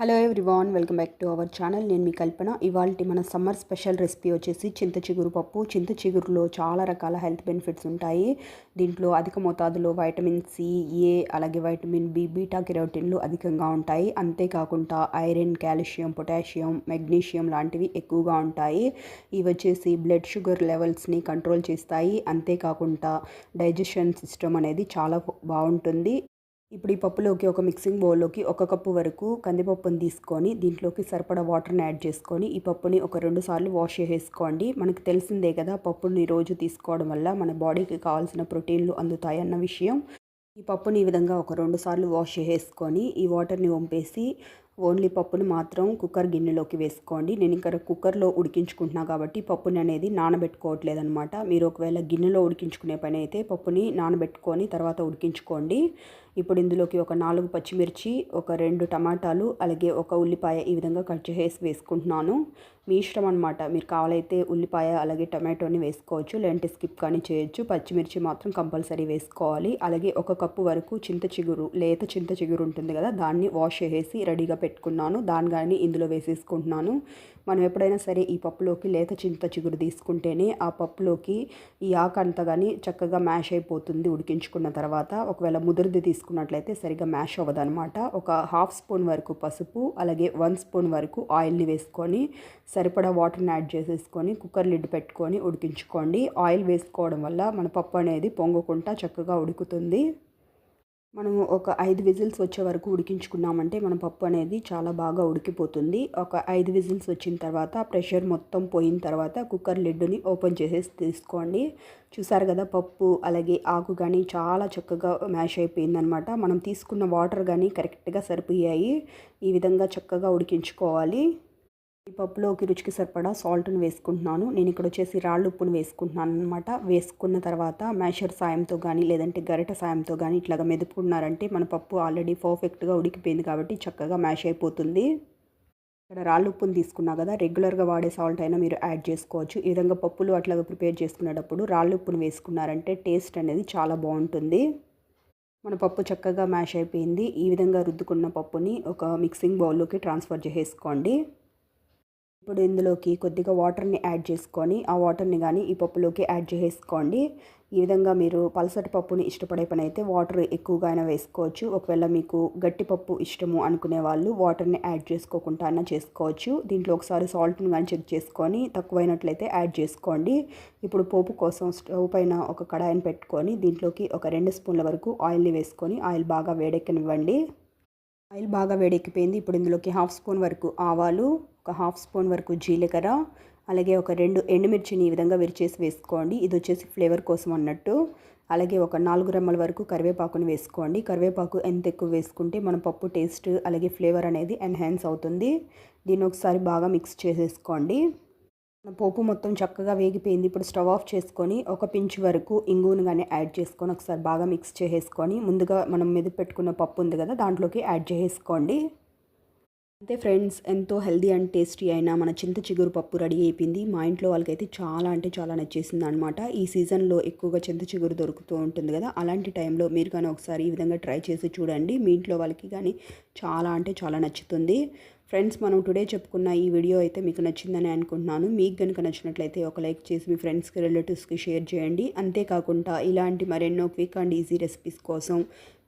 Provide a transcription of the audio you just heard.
Hello everyone welcome back to our channel నేను మీ కల్పన. ఇవాళ మన సమ్మర్ స్పెషల్ రెసిపీ వచ్చేసి చింత చిగురు పప్పు. చింత చిగురులో చాలా రకాల హెల్త్ బెనిఫిట్స్ ఉంటాయి. దీంట్లో అధిక మోతాదులో వైటమిన్ సి ఏ అలాగే వైటమిన్ బి బీటా కెరోటిన్లు అధికంగా ఉంటాయి. అంతేకాకుండా ఐరన్ కాల్షియం పొటాషియం మెగ్నీషియం లాంటివి ఎక్కువగా ఉంటాయి. ఇవి వచ్చేసి బ్లడ్ షుగర్ లెవెల్స్ని కంట్రోల్ చేస్తాయి. అంతేకాకుండా డైజెషన్ సిస్టమ్ అనేది చాలా బాగుంటుంది. ఇప్పుడు ఈ పప్పులోకి ఒక మిక్సింగ్ బౌల్లోకి ఒక కప్పు వరకు కందిపప్పుని తీసుకొని దీంట్లోకి సరిపడా వాటర్ని యాడ్ చేసుకొని ఈ పప్పుని ఒక రెండు సార్లు వాష్ చేసేసుకోండి. మనకు తెలిసిందే కదా పప్పుని రోజు తీసుకోవడం వల్ల మన బాడీకి కావాల్సిన ప్రోటీన్లు అందుతాయన్న విషయం. ఈ పప్పుని ఈ విధంగా ఒక రెండు సార్లు వాష్ చేసేసుకొని ఈ వాటర్ని వంపేసి ఓన్లీ పప్పును మాత్రం కుక్కర్ గిన్నెలోకి వేసుకోండి. నేను ఇక్కడ కుక్కర్లో ఉడికించుకుంటున్నా కాబట్టి పప్పుని అనేది నానబెట్టుకోవట్లేదు అనమాట మీరు ఒకవేళ గిన్నెలో ఉడికించుకునే పని అయితే పప్పుని నానబెట్టుకొని తర్వాత ఉడికించుకోండి. ఇప్పుడు ఇందులోకి ఒక నాలుగు పచ్చిమిర్చి ఒక రెండు టమాటాలు అలాగే ఒక ఉల్లిపాయ ఈ విధంగా కట్ చేసి వేసుకుంటున్నాను. మీ ఇష్టం అనమాట మీరు కావాలైతే ఉల్లిపాయ అలాగే టమాటోని వేసుకోవచ్చు. లేదంటే స్కిప్ కానీ చేయొచ్చు. పచ్చిమిర్చి మాత్రం కంపల్సరీ వేసుకోవాలి. అలాగే ఒక కప్పు వరకు చింత చిగురు లేత చింత చిగురు ఉంటుంది కదా దాన్ని వాష్ చేసి రెడీగా పెట్టుకున్నాను దాని కానీ ఇందులో వేసేసుకుంటున్నాను. మనం ఎప్పుడైనా సరే ఈ పప్పులోకి లేత చింత చిగురు తీసుకుంటేనే ఆ పప్పులోకి ఈ ఆకు అంతా కానీ చక్కగా మ్యాష్ అయిపోతుంది ఉడికించుకున్న తర్వాత. ఒకవేళ ముదురుది తీసుకున్నట్లయితే సరిగ్గా మ్యాష్ అవ్వదనమాట ఒక హాఫ్ స్పూన్ వరకు పసుపు అలాగే వన్ స్పూన్ వరకు ఆయిల్ని వేసుకొని సరిపడా వాటర్ని యాడ్ చేసేసుకొని కుక్కర్ లిడ్ పెట్టుకొని ఉడికించుకోండి. ఆయిల్ వేసుకోవడం వల్ల మన పప్పు అనేది పొంగకుండా చక్కగా ఉడుకుతుంది. మనము ఒక ఐదు విజిల్స్ వచ్చే వరకు ఉడికించుకున్నామంటే మన పప్పు అనేది చాలా బాగా ఉడికిపోతుంది. ఒక ఐదు విజిల్స్ వచ్చిన తర్వాత ప్రెషర్ మొత్తం పోయిన తర్వాత కుక్కర్ లిడ్డుని ఓపెన్ చేసేసి తీసుకోండి. చూసారు కదా పప్పు అలాగే ఆకు కానీ చాలా చక్కగా మ్యాష్ అయిపోయిందనమాట. మనం తీసుకున్న వాటర్ కానీ కరెక్ట్గా సరిపోయాయి. ఈ విధంగా చక్కగా ఉడికించుకోవాలి. ఈ పప్పులోకి రుచికి సరిపడా సాల్ట్ని వేసుకుంటున్నాను. నేను ఇక్కడ వచ్చేసి రాళ్ళు ఉప్పును వేసుకుంటున్నాను అనమాట వేసుకున్న తర్వాత మ్యాషర్ సాయంతో కానీ లేదంటే గరిట సాయంతో కానీ ఇట్లాగా మెదుపుకున్నారంటే మన పప్పు ఆల్రెడీ పర్ఫెక్ట్గా ఉడికిపోయింది కాబట్టి చక్కగా మ్యాష్ అయిపోతుంది. ఇక్కడ రాళ్ళు ఉప్పును తీసుకున్నా కదా రెగ్యులర్గా వాడే సాల్ట్ అయినా మీరు యాడ్ చేసుకోవచ్చు. ఈ విధంగా పప్పులు అట్లాగా ప్రిపేర్ చేసుకునేటప్పుడు రాళ్ళు ఉప్పును వేసుకున్నారంటే టేస్ట్ అనేది చాలా బాగుంటుంది. మన పప్పు చక్కగా మ్యాష్ అయిపోయింది. ఈ విధంగా రుద్దుకున్న పప్పుని ఒక మిక్సింగ్ బౌల్లోకి ట్రాన్స్ఫర్ చేసేసుకోండి. ఇప్పుడు ఇందులోకి కొద్దిగా వాటర్ని యాడ్ చేసుకొని ఆ వాటర్ని కానీ ఈ పప్పులోకి యాడ్ చేసుకోండి ఈ విధంగా మీరు పలసటి పప్పుని ఇష్టపడే పని అయితే వాటర్ ఎక్కువగా అయినా వేసుకోవచ్చు. ఒకవేళ మీకు గట్టి పప్పు ఇష్టము అనుకునే వాళ్ళు వాటర్ని యాడ్ చేసుకోకుండా అయినా చేసుకోవచ్చు. దీంట్లో ఒకసారి సాల్ట్ని కానీ చెక్ చేసుకొని తక్కువైనట్లయితే యాడ్ చేసుకోండి. ఇప్పుడు పోపు కోసం స్టవ్ పైన ఒక కడాయిని పెట్టుకొని దీంట్లోకి ఒక రెండు స్పూన్ల వరకు ఆయిల్ని వేసుకొని ఆయిల్ బాగా వేడెక్కనివ్వండి. ఆయిల్ బాగా వేడెక్కిపోయింది. ఇప్పుడు ఇందులోకి హాఫ్ స్పూన్ వరకు ఆవాలు ఒక హాఫ్ స్పూన్ వరకు జీలకర్ర అలాగే ఒక రెండు ఎండుమిర్చిని ఈ విధంగా విరిచేసి వేసుకోండి. ఇది వచ్చేసి ఫ్లేవర్ కోసం అన్నట్టు. అలాగే ఒక నాలుగు రెమ్మల వరకు కరివేపాకుని వేసుకోండి. కరివేపాకు ఎంత ఎక్కువ వేసుకుంటే మన పప్పు టేస్ట్ అలాగే ఫ్లేవర్ అనేది ఎన్హాన్స్ అవుతుంది. దీన్ని ఒకసారి బాగా మిక్స్ చేసేసుకోండి. పోపు మొత్తం చక్కగా వేగిపోయింది. ఇప్పుడు స్టవ్ ఆఫ్ చేసుకొని ఒక పించ్ వరకు ఇంగును కానీ యాడ్ చేసుకొని ఒకసారి బాగా మిక్స్ చేసేసుకొని ముందుగా మనం మెది పెట్టుకున్న పప్పు ఉంది కదా దాంట్లోకి యాడ్ చేసేసుకోండి. అంతే ఫ్రెండ్స్ ఎంతో హెల్దీ అండ్ టేస్టీ అయినా మన చింత చిగురు పప్పు రెడీ అయిపోయింది. మా ఇంట్లో వాళ్ళకైతే చాలా అంటే చాలా నచ్చేసింది అనమాట ఈ సీజన్లో ఎక్కువగా చింత చిగురు దొరుకుతూ ఉంటుంది కదా అలాంటి టైంలో మీరు కానీ ఒకసారి ఈ విధంగా ట్రై చేసి చూడండి. మీ ఇంట్లో వాళ్ళకి కానీ చాలా అంటే చాలా నచ్చుతుంది. ఫ్రెండ్స్ మనం టుడే చెప్పుకున్న ఈ వీడియో అయితే మీకు నచ్చిందని అనుకుంటున్నాను. మీకు కనుక నచ్చినట్లయితే ఒక లైక్ చేసి మీ ఫ్రెండ్స్కి రిలేటివ్స్కి షేర్ చేయండి. అంతేకాకుండా ఇలాంటి మరెన్నో క్విక్ అండ్ ఈజీ రెసిపీస్ కోసం